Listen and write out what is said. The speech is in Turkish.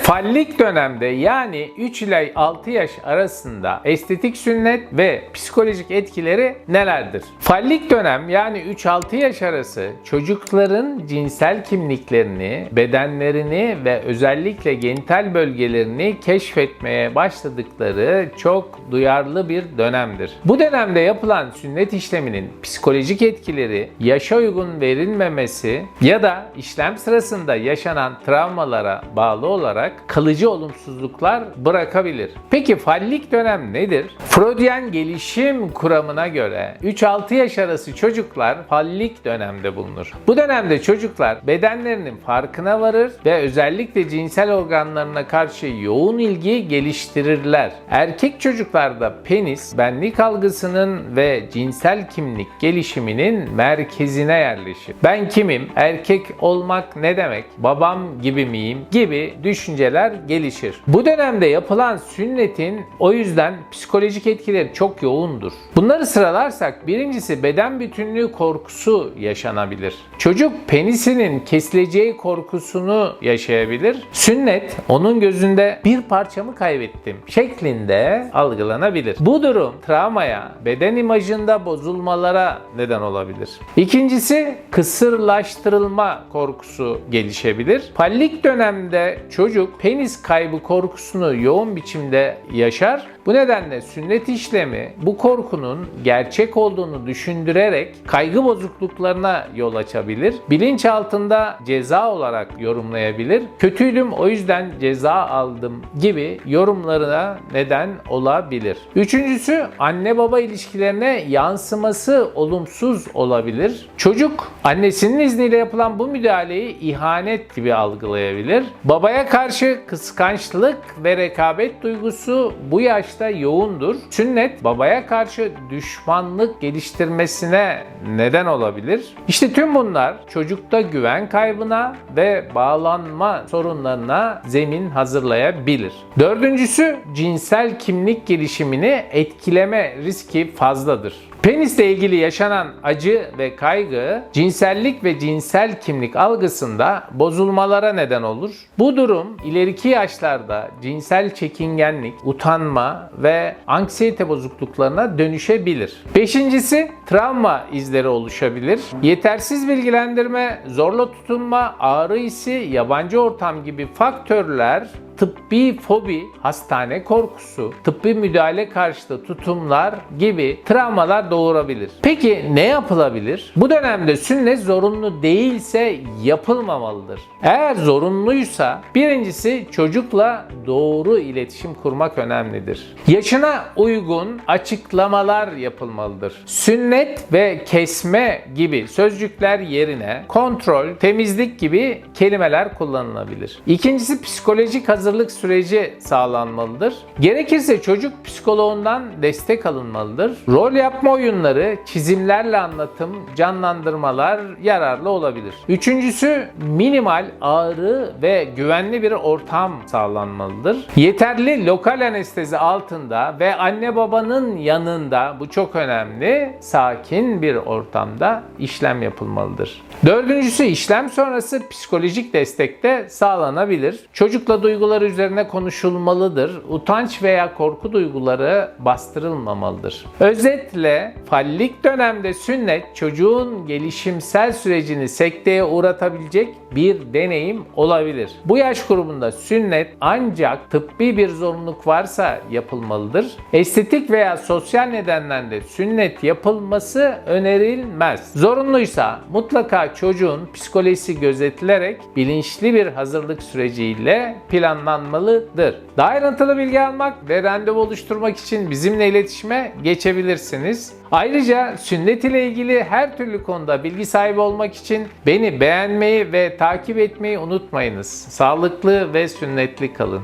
Fallik dönemde yani 3 ile 6 yaş arasında estetik sünnet ve psikolojik etkileri nelerdir? Fallik dönem yani 3-6 yaş arası çocukların cinsel kimliklerini, bedenlerini ve özellikle genital bölgelerini keşfetmeye başladıkları çok duyarlı bir dönemdir. Bu dönemde yapılan sünnet işleminin psikolojik etkileri, yaşa uygun verilmemesi ya da işlem sırasında yaşanan travmalara bağlı olarak kalıcı olumsuzluklar bırakabilir. Peki fallik dönem nedir? Freudian gelişim kuramına göre 3-6 yaş arası çocuklar fallik dönemde bulunur. Bu dönemde çocuklar bedenlerinin farkına varır ve özellikle cinsel organlarına karşı yoğun ilgi geliştirirler. Erkek çocuklarda penis, benlik algısının ve cinsel kimlik gelişiminin merkezine yerleşir. Ben kimim? Erkek olmak ne demek? Babam gibi miyim? gibi düşünceler gelişir. Bu dönemde yapılan sünnetin o yüzden psikolojik etkileri çok yoğundur. Bunları sıralarsak birincisi beden bütünlüğü korkusu yaşanabilir. Çocuk penisinin kesileceği korkusunu yaşayabilir. Sünnet onun gözünde bir parçamı kaybettim şeklinde algılanabilir. Bu durum travmaya, beden imajında bozulmalara neden olabilir. İkincisi kısırlaştırılma korkusu gelişebilir. Fallik dönemde çocuk penis kaybı korkusunu yoğun biçimde yaşar. Bu nedenle sünnet işlemi bu korkunun gerçek olduğunu düşündürerek kaygı bozukluklarına yol açabilir. Bilinç altında ceza olarak yorumlayabilir. Kötüydüm o yüzden ceza aldım gibi yorumlarına neden olabilir. Üçüncüsü anne baba ilişkilerine yansıması olumsuz olabilir. Çocuk annesinin izniyle yapılan bu müdahaleyi ihanet gibi algılayabilir. Babaya karşı kıskançlık ve rekabet duygusu bu yaşta yoğundur. Sünnet babaya karşı düşmanlık geliştirmesine neden olabilir. İşte tüm bunlar çocukta güven kaybına ve bağlanma sorunlarına zemin hazırlayabilir. Dördüncüsü cinsel kimlik gelişimini etkileme riski fazladır. Penisle ilgili yaşanan acı ve kaygı cinsellik ve cinsel kimlik algısında bozulmalara neden olur. Bu durum ileriki yaşlarda cinsel çekingenlik, utanma ve anksiyete bozukluklarına dönüşebilir. Beşincisi travma izleri oluşabilir. Yetersiz bilgilendirme, zorla tutunma, ağrı hissi, yabancı ortam gibi faktörler tıbbi fobi, hastane korkusu, tıbbi müdahale karşıtı tutumlar gibi travmalar doğurabilir. Peki ne yapılabilir? Bu dönemde sünnet zorunlu değilse yapılmamalıdır. Eğer zorunluysa birincisi çocukla doğru iletişim kurmak önemlidir. Yaşına uygun açıklamalar yapılmalıdır. Sünnet ve kesme gibi sözcükler yerine kontrol, temizlik gibi kelimeler kullanılabilir. İkincisi psikolojik hazırlık süreci sağlanmalıdır. Gerekirse çocuk psikoloğundan destek alınmalıdır. Rol yapma oyunları, çizimlerle anlatım, canlandırmalar yararlı olabilir. Üçüncüsü minimal ağrı ve güvenli bir ortam sağlanmalıdır. Yeterli lokal anestezi altında ve anne babanın yanında bu çok önemli sakin bir ortamda işlem yapılmalıdır. Dördüncüsü işlem sonrası psikolojik destek de sağlanabilir. Çocukla duyguları üzerine konuşulmalıdır. Utanç veya korku duyguları bastırılmamalıdır. Özetle fallik dönemde sünnet çocuğun gelişimsel sürecini sekteye uğratabilecek bir deneyim olabilir. Bu yaş grubunda sünnet ancak tıbbi bir zorunluluk varsa yapılmalıdır. Estetik veya sosyal nedenlerle sünnet yapılması önerilmez. Zorunluysa mutlaka çocuğun psikolojisi gözetilerek bilinçli bir hazırlık süreciyle planlanmalıdır. Daha ayrıntılı bilgi almak ve randevu oluşturmak için bizimle iletişime geçebilirsiniz. Ayrıca sünnet ile ilgili her türlü konuda bilgi sahibi olmak için beni beğenmeyi ve takip etmeyi unutmayınız. Sağlıklı ve sünnetli kalın.